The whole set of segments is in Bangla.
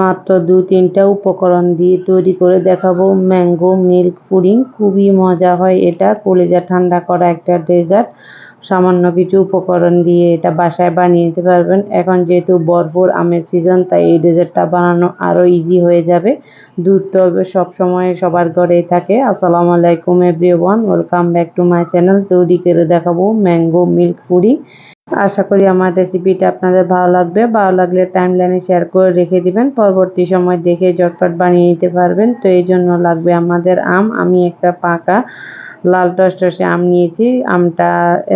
মাত্র দু তিনটা উপকরণ দিয়ে তৈরি করে দেখাবো। ম্যাঙ্গো মিল্ক পুডিং খুবই মজা হয় এটা। কলেজা ঠান্ডা করা একটা ডেজার্ট। সামান্য কিছু উপকরণ দিয়ে এটা বাসায় বানিয়ে নিতে পারবেন। এখন যেহেতু ভরপুর আমের সিজন তাই এই ডেজার্টটা বানানো আরও ইজি হয়ে যাবে। দুধ তো সবসময় সবার ঘরেই থাকে। আসসালামু আলাইকুম everyone welcome back to my channel তৈরি করে দেখাবো ম্যাঙ্গো মিল্ক পুডিং। আশা করি আমার রেসিপিটা আপনাদের ভালো লাগবে। ভালো লাগলে টাইম লাইনে শেয়ার করে রেখে দিবেন। পরবর্তী সময় দেখে ঝটপট বানিয়ে নিতে পারবেন। তো এই জন্য লাগবে আমাদের আম। আমি একটা পাকা লাল টসটসে আম নিয়েছি। আমটা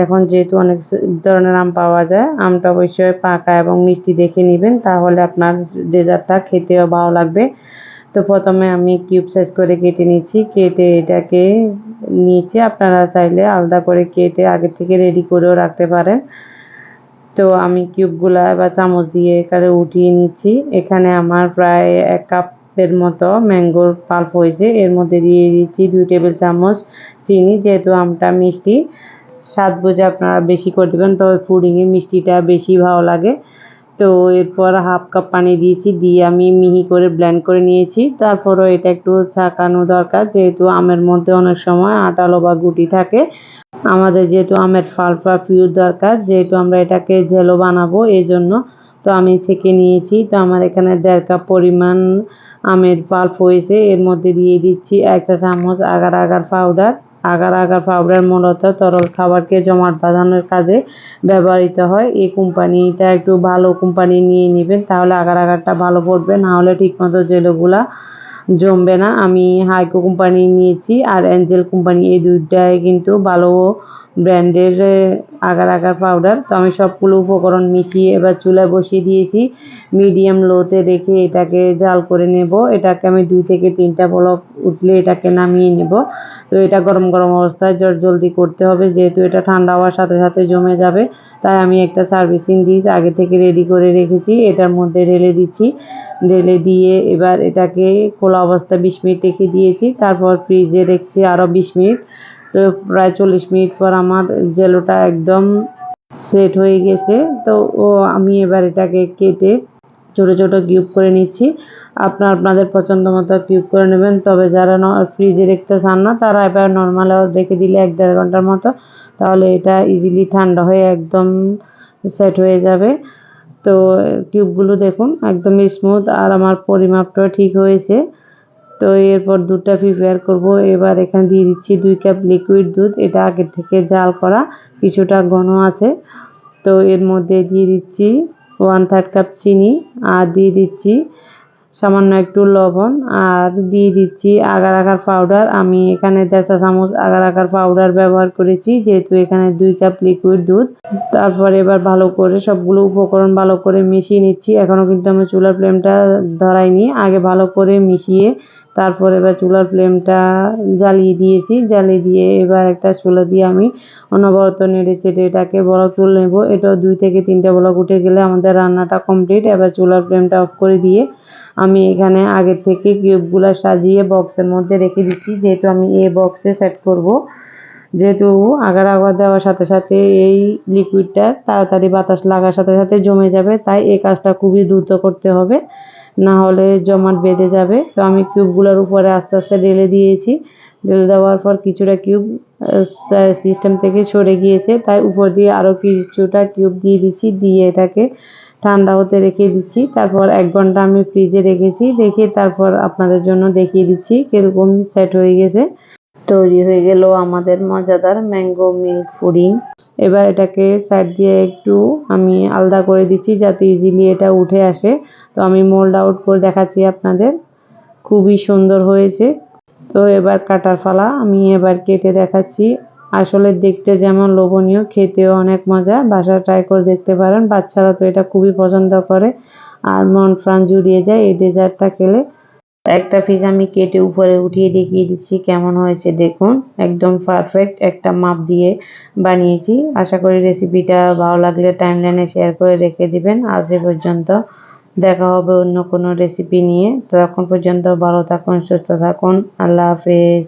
এখন যেহেতু অনেক ধরনের আম পাওয়া যায়, আমটা অবশ্যই পাকা এবং মিষ্টি দেখে নেবেন, তাহলে আপনার ডেজার্টটা খেতেও ভালো লাগবে। তো প্রথমে আমি কিউব সাইজ করে কেটে নিচ্ছি। কেটে এটাকে নিয়েছি আপনারা চাইলে আলাদা করে কেটে আগে থেকে রেডি করেও রাখতে পারেন। তো আমি কিউবগুলা বা চামচ দিয়ে এখানে উঠিয়ে নিচ্ছি। এখানে আমার প্রায় এক কাপের মতো ম্যাঙ্গোর পাল্প হয়েছে। এর মধ্যে দিয়ে দিচ্ছি দুই টেবিল চামচ চিনি, যেহেতু আমটা মিষ্টি। স্বাদ বুঝে আপনারা বেশি করে দেবেন, তবে ফুডিংয়ে মিষ্টিটা বেশি ভালো লাগে। তো এরপর হাফ কাপ পানি দিয়েছি, দিয়ে আমি মিহি করে ব্লেন্ড করে নিয়েছি। তারপরও এটা একটু ছাকানো দরকার, যেহেতু আমের মধ্যে অনেক সময় আটালো বা গুটি থাকে। আমাদের যেহেতু আমের ফালফা পিউর দরকার, যেহেতু আমরা এটাকে জেলো বানাবো এই জন্য তো আমি ছেঁকে নিয়েছি। তো আমার এখানে দেড় কাপ পরিমাণ আমের পাল্প হয়েছে, এর মধ্যে দিয়ে দিচ্ছি এক চা চামচ agar agar powder agar agar powder মূলত তরল খাবারকে জমাট বাঁধানোর কাজে ব্যবহৃত হয়। এই কোম্পানিটা একটু ভালো কোম্পানি নিয়ে নেবেন, তাহলে আগার আগারটা ভালো পড়বে। না হলে ঠিকমতো জেলোগুলা জমবে না। আমি হাইকো কোম্পানি নিয়েছি আর অ্যাঞ্জেল কোম্পানি, এই দুইটায় কিন্তু ভালো ব্র্যান্ডের আগার আগার পাউডার তো আমি সবগুলো উপকরণ মিশিয়ে এবার চুলায় বসিয়ে দিয়েছি। মিডিয়াম লোতে রেখে এটাকে জাল করে নেব। এটাকে আমি দুই থেকে তিনটা বলক উঠলে এটাকে নামিয়ে নেব। তো এটা গরম গরম অবস্থায় জল জলদি করতে হবে। যেহেতু এটা ঠান্ডা হওয়ার সাথে সাথে জমে যাবে, তাই আমি একটা সার্ভিসিং ডিশ আগে থেকে রেডি করে রেখেছি। এটার মধ্যে ঢেলে দিচ্ছি। ঢেলে দিয়ে এবার এটাকে খোলা অবস্থায় বিশ মিনিট রেখে দিয়েছি। তারপর ফ্রিজে রেখেছি আরও বিশ মিনিট। প্রায় চল্লিশ মিনিট পর আমার জেলোটা একদম সেট হয়ে গেছে। তো, ও, আমি এবার এটাকে কেটে ছোটো ছোটো কিউব করে নিচ্ছি। আপনার, আপনাদের পছন্দ মতো কিউব করে নেবেন। তবে যারা ফ্রিজে রেখতে চান না, তারা এবার নর্মালও রেখে দিলে এক দেড় ঘণ্টার মতো। তাহলে এটা ইজিলি ঠান্ডা হয়ে একদম সেট হয়ে যাবে। তো, কিউবগুলো দেখুন একদম স্মুথ আর আমার পরিমাপটাও ঠিক হয়েছে। তো এরপর দুধটা প্রিপেয়ার করব। এবার এখানে দিয়ে দিচ্ছি দুই কাপ লিকুইড দুধ। এটা আগের থেকে জাল করা, কিছুটা ঘন আছে। তো এর মধ্যে দিয়ে দিচ্ছি ওয়ান থার্ড কাপ চিনি আর দিয়ে দিচ্ছি সামান্য একটু লবণ আর দিয়ে দিচ্ছি আগার আগার পাউডার আমি এখানে দেড়শা চামচ আগার আগার পাউডার ব্যবহার করেছি, যেহেতু এখানে দুই কাপ লিকুইড দুধ। তারপর এবার ভালো করে সবগুলো উপকরণ ভালো করে মিশিয়ে নিচ্ছি। এখনও কিন্তু আমি চুলার ফ্লেমটা ধরাইনি আগে ভালো করে মিশিয়ে তারপর এবার চুলার ফ্লেমটা জ্বালিয়ে দিয়েছি। জ্বালিয়ে দিয়ে এবার একটা চুলা দিয়ে আমি অনবরত নেড়ে চেটে এটাকে বলক তুলে নেব। এটাও দুই থেকে তিনটা বলক উঠে গেলে আমাদের রান্নাটা কমপ্লিট। এবার চুলার ফ্লেমটা অফ করে দিয়ে আমি এখানে আগের থেকে কিউবগুলো সাজিয়ে বক্সের মধ্যে রেখে দিচ্ছি। যেহেতু আমি এ বক্সে সেট করব, যেহেতু আগার আগার দেওয়ার সাথে সাথে এই লিকুইডটা তাড়াতাড়ি বাতাস লাগার সাথে সাথে জমে যাবে, তাই এই কাজটা খুবই দ্রুত করতে হবে। না হলে জমাট বেঁধে যাবে। তো আমি কিউবগুলোর উপরে আস্তে আস্তে ঢেলে দিয়েছি। ঢেলে দেওয়ার পর কিছুটা কিউব সিস্টেম থেকে সরে গিয়েছে। তাই উপর দিয়ে আরও কিছুটা কিউব দিয়ে দিচ্ছি, দিয়ে এটাকে ঠান্ডা হতে রেখে দিচ্ছি। তারপর এক ঘণ্টা আমি ফ্রিজে রেখেছি। রেখে তারপর আপনাদের জন্য দেখিয়ে দিচ্ছি কীরকম সেট হয়ে গেছে। তৈরি হয়ে গেল আমাদের মজাদার ম্যাঙ্গো মিল্ক পুডিং এবার এটাকে সাইড দিয়ে একটু আমি আলাদা করে দিচ্ছি যাতে ইজিলি এটা উঠে আসে। তো আমি মোল্ড আউট করে দেখাচ্ছি আপনাদের। খুবই সুন্দর হয়েছে। তো এবার কাটার ফালা আমি এবার কেটে দেখাচ্ছি। আসলে দেখতে যেমন লোভনীয়, খেতেও অনেক মজা। বাসা ট্রাই করে দেখতে পারেন। বাচ্চারা তো এটা খুবই পছন্দ করে। আর মন প্রাণ জুড়িয়ে যায় এই ডেজার্টটা খেলে। একটা পিস আমি কেটে উপরে উঠিয়ে দেখিয়ে দিচ্ছি কেমন হয়েছে, দেখুন। একদম পারফেক্ট একটা মাপ দিয়ে বানিয়েছি। আশা করি রেসিপিটা ভালো লাগলে টাইমলাইনে শেয়ার করে রেখে দিবেন। আজ এ পর্যন্ত দেখা হবে অন্য কোনো রেসিপি নিয়ে। তখন পর্যন্ত ভালো থাকুন, সুস্থ থাকুন। আল্লাহ হাফেজ।